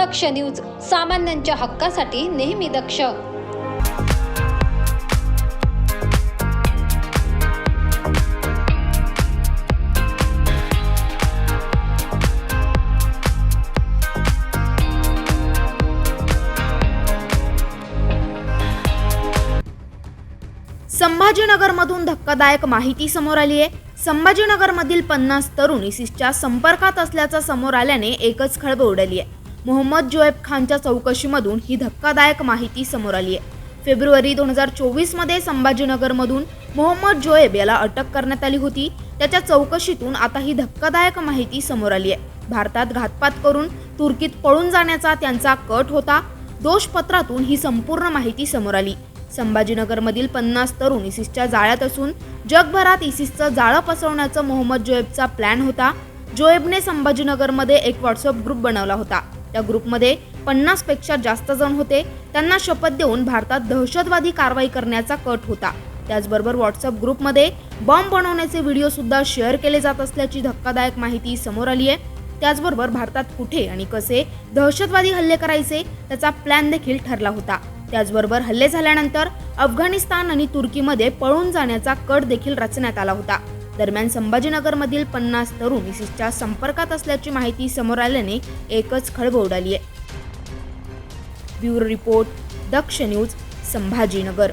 दक्ष news सामान्यांच्या हक्कासाठी नेहमी दक्ष. संभाजीनगरमधून धक्कादायक माहिती समोर आली आहे. संभाजीनगरमधील पन्नास तरुण इसिसच्या संपर्कात असल्याचं समोर आल्याने एकच खळबळ उडाली आहे. मोहम्मद जोएब खानच्या चौकशीमधून ही धक्कादायक माहिती समोर आली आहे. फेब्रुवारी दोन हजार चोवीसमध्ये संभाजीनगरमधून मोहम्मद जोएब याला अटक करण्यात आली होती. त्याच्या चौकशीतून आता ही धक्कादायक माहिती समोर आली आहे. भारतात घातपात करून तुर्कीत पळून जाण्याचा त्यांचा कट होता. दोषपत्रातून ही संपूर्ण माहिती समोर आली. संभाजीनगरमधील पन्नास तरुण इसिसच्या जाळ्यात असून जगभरात इसिसचं जाळं पसरवण्याचा मोहम्मद जोएबचा प्लॅन होता. जोएबने संभाजीनगरमध्ये एक व्हॉट्सअप ग्रुप बनवला होता. त्या ग्रुपमध्ये पन्नासपेक्षा जास्त जण होते. त्यांना शपथ देऊन भारतात दहशतवादी कारवाई करण्याचा कट होता. त्याचबरोबर व्हॉट्सअप ग्रुपमध्ये बॉम्ब बनवण्याचे व्हिडिओ सुद्धा शेअर केले जात असल्याची धक्कादायक माहिती समोर आली आहे. त्याचबरोबर भारतात कुठे आणि कसे दहशतवादी हल्ले करायचे त्याचा प्लॅन देखील ठरला होता. त्याचबरोबर हल्ले झाल्यानंतर अफगाणिस्तान आणि तुर्कीमध्ये पळून जाण्याचा कट देखील रचण्यात आला होता. दरम्यान संभाजीनगरमधील पन्नास तरुण इसिसच्या संपर्कात असल्याची माहिती समोर आल्याने एकच खळबळ उडाली आहे. Bureau report Daksh news Sambhajinagar.